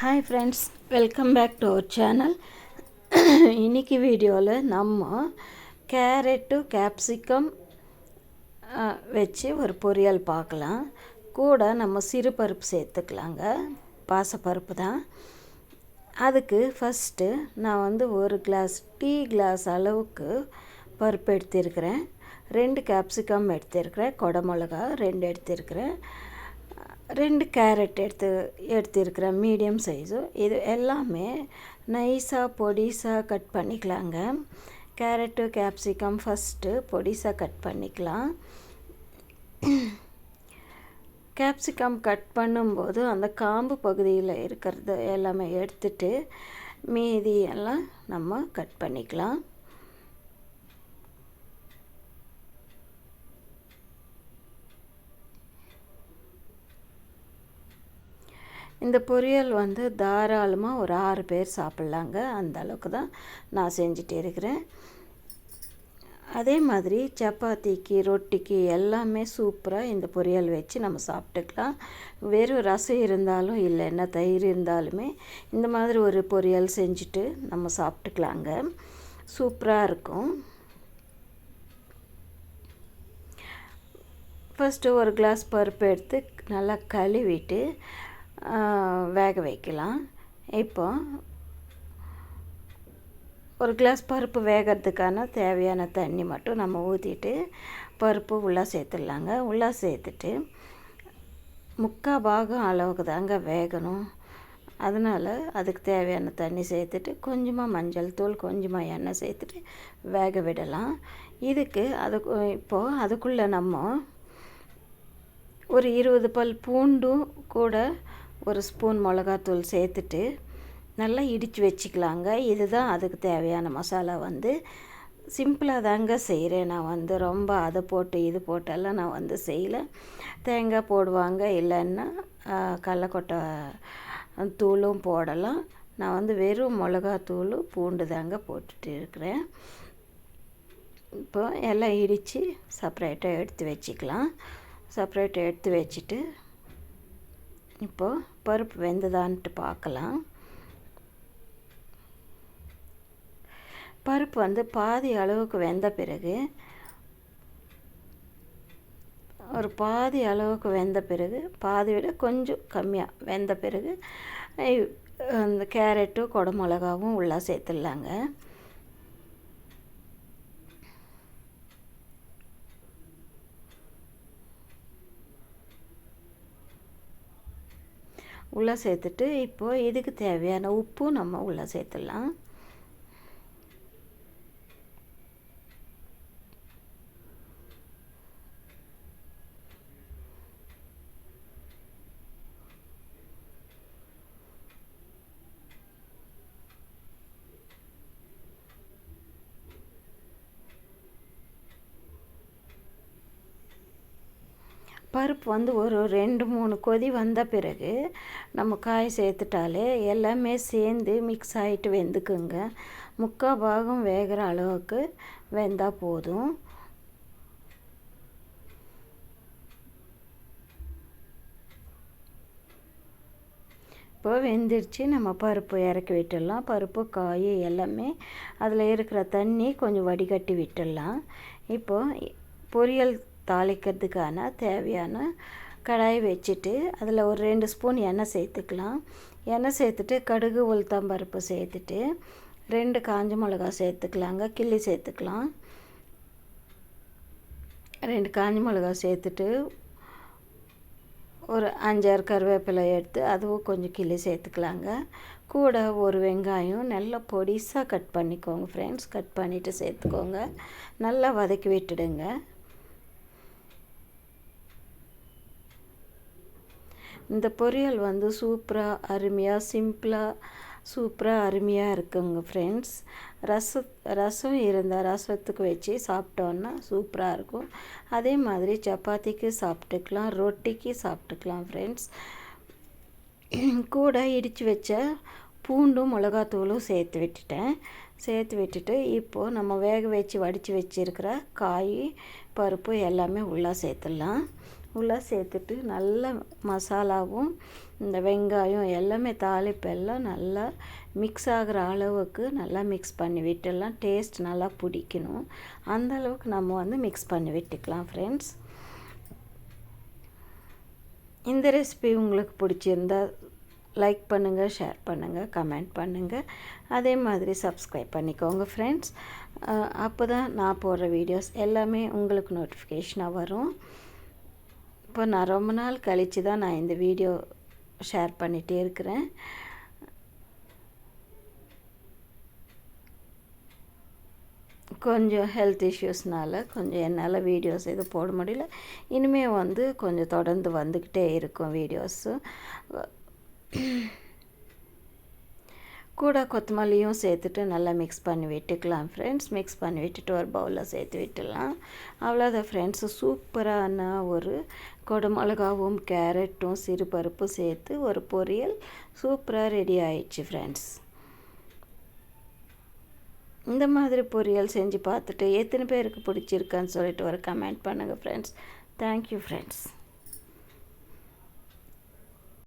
Hi friends welcome back to our channel இன்னைக்கு வீடியோவில் நம்ம கேரட்டு கேப்சிகம் வச்சு ஒரு பொரியல் பார்க்கலாம். கூட நம்ம சிறு பருப்பு சேர்த்துக்கலாங்க. பாசப்பருப்பு தான். அதுக்கு ஃபஸ்ட்டு நான் வந்து ஒரு கிளாஸ் டீ கிளாஸ் அளவுக்கு பருப்பு எடுத்திருக்கிறேன். ரெண்டு கேப்சிகம் எடுத்திருக்கிறேன். கொடமிளகா ரெண்டு எடுத்திருக்கிறேன். ரெண்டு கேரட் எடுத்து எடுத்திருக்கிறேன் மீடியம் சைஸு இது எல்லாமே நைஸாக பொடிசாக கட் பண்ணிக்கலாங்க. கேரட்டு கேப்சிகம் ஃபஸ்ட்டு பொடிசாக கட் பண்ணிக்கலாம். கேப்சிகம் கட் பண்ணும்போது அந்த காம்பு பகுதியில் இருக்கிறது எல்லாமே எடுத்துட்டு மீதி எல்லாம் நம்ம கட் பண்ணிக்கலாம். இந்த பொரியல் வந்து தாராளமாக ஒரு ஆறு பேர் சாப்பிட்லாங்க. அந்த அளவுக்கு தான் நான் செஞ்சுட்டு இருக்கிறேன். அதே மாதிரி சப்பாத்திக்கு ரொட்டிக்கு எல்லாமே சூப்பராக இந்த பொரியல் வச்சு நம்ம சாப்பிட்டுக்கலாம். வெறும் ரசம் இருந்தாலும் இல்லைன்னா தயிர் இருந்தாலுமே இந்த மாதிரி ஒரு பொரியல் செஞ்சுட்டு நம்ம சாப்பிட்டுக்கலாங்க. சூப்பராக இருக்கும். ஃபஸ்ட்டு ஒரு கிளாஸ் பருப்பு எடுத்து நல்லா கழுவிட்டு வேக வைக்கலாம். இப்போ ஒரு கிளாஸ் பருப்பு வேகிறதுக்கான தேவையான தண்ணி மட்டும் நம்ம ஊற்றிட்டு பருப்பு உள்ளே சேர்த்துடலாங்க. உள்ளே சேர்த்துட்டு முக்கால் பாகம் அளவுக்கு தாங்க வேகணும். அதனால் அதுக்கு தேவையான தண்ணி சேர்த்துட்டு கொஞ்சமாக மஞ்சள் தூள் கொஞ்சமாக எண்ணெய் சேர்த்துட்டு வேக விடலாம். இதுக்கு அது இப்போது அதுக்குள்ளே நம்ம ஒரு இருபது பல் பூண்டும் கூட ஒரு ஸ்பூன் மிளகாத்தூள் சேர்த்துட்டு நல்லா இடித்து வச்சுக்கலாங்க. இதுதான் அதுக்கு தேவையான மசாலா வந்து. சிம்பிளாக தாங்க செய்கிறேன். நான் வந்து ரொம்ப அதை போட்டு இது போட்டெல்லாம் நான் வந்து செய்யலை. தேங்காய் போடுவாங்க இல்லைன்னா கடலக்கொட்டை தூளும் போடலாம். நான் வந்து வெறும் மிளகாத்தூள் பூண்டு தாங்க போட்டுட்டு இருக்கிறேன். இப்போ எல்லாம் இடித்து செப்பரேட்டாக எடுத்து வச்சுக்கலாம். செப்பரேட்டாக எடுத்து வச்சுட்டு இப்போது பருப்பு வெந்ததான்ட்டு பார்க்கலாம். பருப்பு வந்து பாதி அளவுக்கு வெந்த பிறகு ஒரு பாதி அளவுக்கு வெந்த பிறகு பாதி விட கொஞ்சம் கம்மியாக வெந்த பிறகு அந்த கேரட்டும் குடமிளகாவும் உள்ளே சேர்த்துடலாங்க. உள்ளே சேர்த்துட்டு இப்போது இதுக்கு தேவையான உப்பும் நம்ம உள்ளே சேர்த்துடலாம். பருப்பு வந்து ஒரு ரெண்டு மூணு கொதி வந்த பிறகு நம்ம காய் சேர்த்துட்டாலே எல்லாமே சேர்ந்து மிக்ஸ் ஆகிட்டு வெந்துக்குங்க. முக்கால் பாகம் வேகிற அளவுக்கு வெந்தால் போதும். இப்போ வெந்துருச்சு. நம்ம பருப்பு இறக்கி விட்டுடலாம். பருப்பு காய் எல்லாமே அதில் இருக்கிற தண்ணி கொஞ்சம் வடிகட்டி விட்டுடலாம். இப்போது பொரியல் தாளிக்கிறதுக்கான தேவையான கடாய் வச்சுட்டு அதில் ஒரு ரெண்டு ஸ்பூன் எண்ணெய் சேர்த்துக்கலாம். எண்ணெய் சேர்த்துட்டு கடுகு உளுத்தம்பருப்பு சேர்த்துட்டு ரெண்டு காஞ்ச மிளகா சேர்த்துக்கலாங்க. கிள்ளி சேர்த்துக்கலாம். ரெண்டு காஞ்ச மிளகா சேர்த்துட்டு ஒரு அஞ்சாறு கருவேப்பிலை எடுத்து அதுவும் கொஞ்சம் கிள்ளி சேர்த்துக்கலாங்க. கூட ஒரு வெங்காயம் நல்லா பொடிசாக கட் பண்ணிக்கோங்க. ஃப்ரெண்ட்ஸ் கட் பண்ணிவிட்டு சேர்த்துக்கோங்க. நல்லா வதக்கி விட்டுடுங்க. இந்த பொரியல் வந்து சூப்பராக அருமையாக சிம்பிளாக சூப்பராக அருமையாக இருக்குங்க ஃப்ரெண்ட்ஸ் ரச ரசம் இருந்தால் ரசத்துக்கு வச்சு சாப்பிட்டோன்னா சூப்பராக இருக்கும். அதே மாதிரி சப்பாத்திக்கு சாப்பிட்டுக்கலாம் ரொட்டிக்கு சாப்பிட்டுக்கலாம் ஃப்ரெண்ட்ஸ் கூட இடித்து வச்ச பூண்டும் மிளகாத்தூளும் சேர்த்து விட்டுட்டேன். சேர்த்து விட்டுட்டு இப்போது நம்ம வேக வச்சு வடித்து வச்சுருக்கிற காய் பருப்பு எல்லாமே உள்ளே சேர்த்துடலாம். உள்ளே சேர்த்துட்டு நல்ல மசாலாவும் இந்த வெங்காயம் எல்லாமே தாளிப்பு எல்லாம் நல்லா மிக்ஸ் ஆகிற அளவுக்கு நல்லா மிக்ஸ் பண்ணி விட்டுலாம் டேஸ்ட் நல்லா பிடிக்கணும். அந்த அளவுக்கு நம்ம வந்து மிக்ஸ் பண்ணி விட்டுக்கலாம் ஃப்ரெண்ட்ஸ் இந்த ரெசிபி உங்களுக்கு பிடிச்சிருந்தா லைக் பண்ணுங்கள் ஷேர் பண்ணுங்கள் கமெண்ட் பண்ணுங்கள் அதே மாதிரி சப்ஸ்கிரைப் பண்ணிக்கோங்க ஃப்ரெண்ட்ஸ் அப்போ தான் நான் போடுற வீடியோஸ் எல்லாமே உங்களுக்கு நோட்டிஃபிகேஷனாக வரும். இப்போ நான் ரொம்ப நாள் கழித்து தான் நான் இந்த வீடியோ ஷேர் பண்ணிகிட்டே இருக்கிறேன். கொஞ்சம் ஹெல்த் இஷ்யூஸ்னால் கொஞ்சம் என்னால் வீடியோஸ் எதுவும் போட முடியல. இனிமேல் வந்து கொஞ்சம் தொடர்ந்து வந்துக்கிட்டே இருக்கும் வீடியோஸும் கூட கொத்தமல்லியும் சேர்த்துட்டு நல்லா மிக்ஸ் பண்ணி விட்டுக்கலாம். ஃப்ரெண்ட்ஸ் மிக்ஸ் பண்ணி விட்டுட்டு ஒரு பவுலில் சேர்த்து விட்டுடலாம். அவ்வளோதான் ஃப்ரெண்ட்ஸு சூப்பரான ஒரு கொடமிளகாவும் கேரட்டும் சிறுபருப்பும் சேர்த்து ஒரு பொரியல் சூப்பராக ரெடி ஆயிடுச்சு ஃப்ரெண்ட்ஸ் இந்த மாதிரி பொரியல் செஞ்சு பார்த்துட்டு எத்தனை பேருக்கு பிடிச்சிருக்கான்னு சொல்லிட்டு ஒரு கமெண்ட் பண்ணுங்கள் ஃப்ரெண்ட்ஸ் தேங்க்யூ ஃப்ரெண்ட்ஸ்